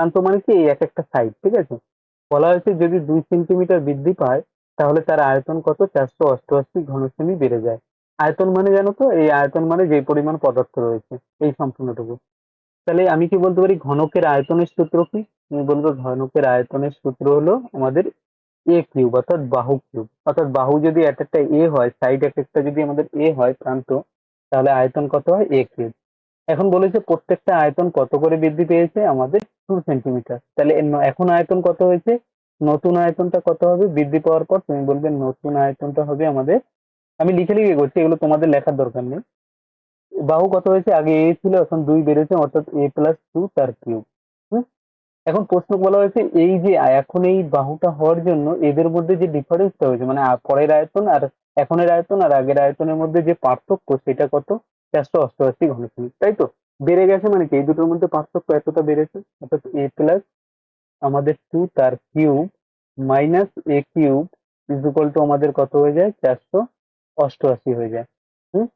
প্রান্ত মানে কি এক একটা সাইড ঠিক আছে? বলা হয়েছে যদি দুই সেন্টিমিটার বৃদ্ধি পায়, তাহলে তার আয়তন কত? চারশো অষ্টআশি ঘন সেমি বেড়ে যায়। আয়তন মানে জানো তো? এই আয়তন মানে যে পরিমাণ পদার্থ রয়েছে, এই সম্পূর্ণটুকু। তাহলে আমি কি বলতে পারি, ঘনকের আয়তনের সূত্র কি? আমি বলব ঘনকের আয়তনের সূত্র হলো আমাদের এ কিউব অর্থাৎ বাহু কিউব অর্থাৎ বাহু যদি এক একটা এ হয় সাইড এক একটা যদি আমাদের এ হয় প্রান্ত, তাহলে আয়তন কত হয়? এ কিউব এখন বলেছে প্রত্যেকটা আয়তন কত করে বৃদ্ধি পেয়েছে? আমাদের টু সেন্টিমিটার তাহলে এখন আয়তন কত হয়েছে? নতুন আয়তনটা কত হবে? বৃদ্ধি পাওয়ার পর তুমি বলবে নতুন আয়তনটা হবে আমাদের। আমি লিখে লিখে করছি, এগুলো তোমাদের লেখার দরকার নেই। বাহু কত হয়েছে? আগে এ ছিল, এখন দুই বেড়েছে, অর্থাৎ এ প্লাস টু তার কিউব। এখন প্রশ্ন বলা হয়েছে, এই যে এখন এই বাহুটা হওয়ার জন্য এদের মধ্যে যে ডিফারেন্সটা হয়েছে মানে পরের আয়তন আর এখনের আয়তন আর আগের আয়তনের মধ্যে যে পার্থক্য, সেটা কত? চারশো অষ্টআশি ঘন সেমি তাই তো বেড়ে গেছে মানে কি? এই দুটোর মধ্যে পার্থক্য এতটা বেড়েছে? অর্থাৎ এ প্লাস আমাদের টু তার cube minus A cube is equal to আমাদের কত হয়ে যায়? চারশো অষ্টআশি হয়ে যায়। হুম?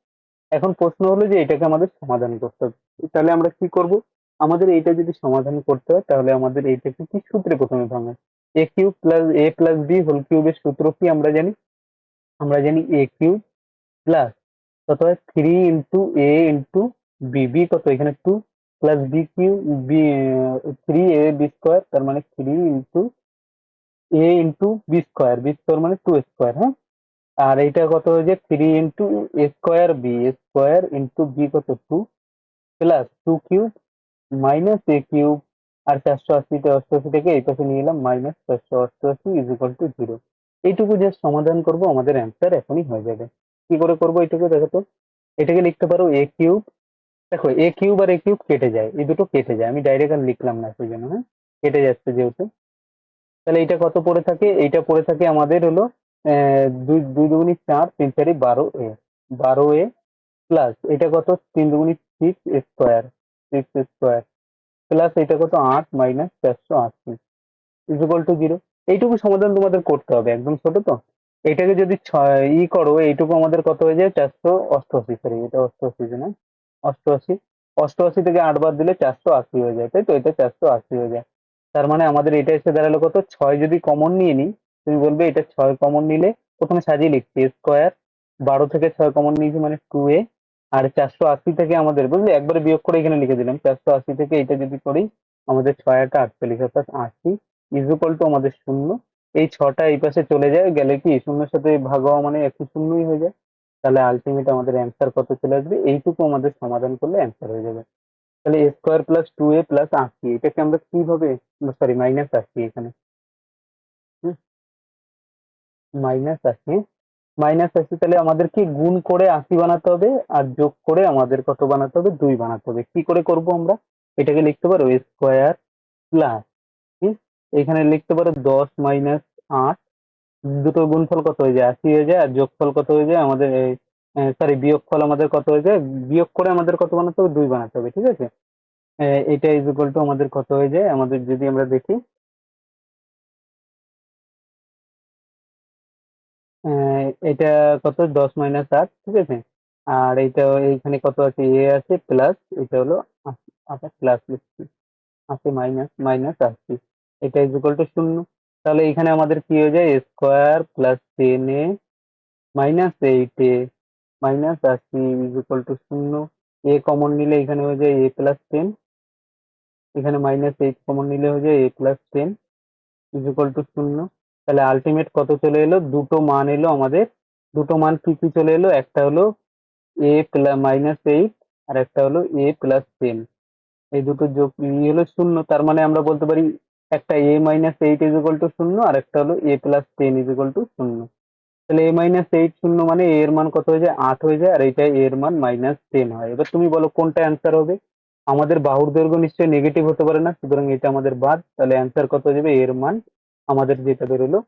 এখন প্রশ্ন হলো যে এটাকে আমাদের সমাধান করতে হবে। তাহলে আমরা কি করব? আমাদের এইটা যদি সমাধান করতে হয়, তাহলে আমাদের এইটাকে কি সূত্রে প্রথমে ভাঙা? A cube plus A plus B whole কিউবের সূত্র কি আমরা জানি? আমরা জানি এ কিউব প্লাস কত হয়? Three into A into B B কত? এখানে two plus B cube B three A B square তার মানে three into A into B square B square মানে টু স্কোয়ার হ্যাঁ? আর এইটা কত যায় three into A square B A square into B কত? Two plus two cube minus A cube আর চারশো আশিতে অষ্টআশি থেকে এই পাশে নিয়ে এলাম মাইনাস চারশো অষ্টআশি ইজ ইকাল টু জিরো এইটুকু জাস্ট সমাধান করব, আমাদের অ্যান্সার এখনই হয়ে যাবে। কি করে করব এইটুকু দেখো তো। এটাকে লিখতে পারো এ কিউব দেখো এ কিউব আর এ কিউব কেটে যায়। এই দুটো কেটে যায়। আমি ডাইরেক্ট আর লিখলাম না সেই জন্য হ্যাঁ? কেটে যাচ্ছে যেহেতু। তাহলে এইটা কত পড়ে থাকে? এইটা পড়ে থাকে আমাদের হলো দুই দুই দুগুনি চার তিন চারি বারো এ। বারো এ প্লাস এটা কত? তিন দুগুনি six square six square plus এটা কত? আট মাইনাস চারশো আশি ইকুয়াল টু জিরো এইটুকু সমাধান তোমাদের করতে হবে। একদম ছোট তো। এটাকে যদি ই করো, এইটুকু আমাদের কত হয়ে যায়? চারশো অষ্টআশি সরি এটা অষ্টআশি না? অষ্টআশি। অষ্টআশি থেকে আট বার দিলে চারশো আশি হয়ে যায়, তাই তো? এটা চারশো আশি হয়ে যায়। তার মানে আমাদের এটা এসে দাঁড়াল কত? ছয় যদি কমন নিয়ে নিই, তুমি বলবে এটা ছয় কমন নিলে প্রথমে সাজিয়ে লিখছি স্কোয়ার বারো থেকে ছয় কমন নিয়েছি মানে টু এ আর চারশো আশি থেকে আমাদের, বুঝলি? একবারে বিয়োগ করে এখানে লিখে দিলাম। চারশো আশি থেকে এটা যদি করি, আমাদের ছয় একটা আটচল্লিশ, অর্থাৎ আশি ইজুকাল টু আমাদের শূন্য। এই ছটা এই পাশে চলে যায়, গেলে কি শূন্যের সাথে ভাগ হওয়া মানে একটু শূন্যই হয়ে যায়। তাহলে আলটিমেট আমাদের অ্যান্সার কত চলে আসবে? এইটুকু আমাদের সমাধান করলে অ্যান্সার হয়ে যাবে। তাহলে A square plus two A plus আশি, এটাকে আমরা কীভাবে সরি মাইনাস আশি এখানে। মাইনাস আশি। মাইনাস আশি তাহলে আমাদেরকে গুণ করে আশি বানাতে হবে? আর যোগ করে আমাদের কত বানাতে হবে? দুই বানাতে হবে। কি করে করব আমরা? এটাকে লিখতে পারো স্কোয়ার প্লাস এখানে লিখতে পারো দশ মাইনাস আট, দুটো গুণফল কত হয়ে যায়? আশি হয়ে যায়, আর যোগফল কত হয়ে যায়? আমাদের সরি বিয়োগফল আমাদের কত হয়ে যায়? বিয়োগ করে আমাদের কত বানাতে হবে? দুই বানাতে হবে, ঠিক আছে? এটা ইজ ইকুয়াল টু আমাদের কত হয়ে যায়? আমাদের যদি আমরা দেখি এটা কত? দশ মাইনাস আট, ঠিক আছে? আর এইটা, এইখানে কত আছে? এ আছে প্লাস এটা হলো আচ্ছা প্লাস লিখছি আশি মাইনাস মাইনাস আশি। এটা ইজ ইকুয়াল টু শূন্য। তাহলে এখানে আমাদের কি হয়ে যায়? Square plus ten A minus eight A minus আশি ইজ ইকুয়াল টু শূন্য। এ কমন নিলে এখানে হয়ে যায় এ প্লাস টেন এখানে মাইনাস এইট কমন নিলে হয়ে যায় A plus ten is equal to শূন্য। তাহলে আলটিমেট কত চলে এলো? দুটো মান এলো আমাদের। দুটো মান কি কি চলে এলো? একটা হলো এ প্লাস মাইনাস এইট আর একটা হলো এ প্লাস টেন এই দুটো যোগ ই হলো শূন্য। তার মানে আমরা বলতে পারি একটা A minus eight is equal to শূন্য আর একটা হলো A plus ten is equal to শূন্য। তাহলে এ মাইনাস এইট শূন্য মানে এ এর মান কত হয়ে যায়? আট হয়ে যায়, আর এইটা এর মান মাইনাস টেন হয়। এবার তুমি বলো কোনটা অ্যান্সার হবে? আমাদের বাহুর দৈর্ঘ্য নিশ্চয়ই নেগেটিভ হতে পারে না, সুতরাং এটা আমাদের বাদ। তাহলে অ্যান্সার কত হয়ে যাবে? এর মান, আমাদের যেটা বেরোলো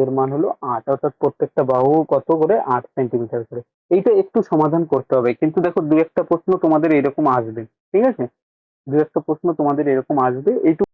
এর মান হলো আট। অর্থাৎ প্রত্যেকটা বাহু কত করে? আট সেন্টিমিটার করে। এইটা একটু সমাধান করতে হবে। কিন্তু দেখো, দু একটা প্রশ্ন তোমাদের এরকম আসবে, ঠিক আছে? দু একটা প্রশ্ন তোমাদের এরকম আসবে। এইটুকু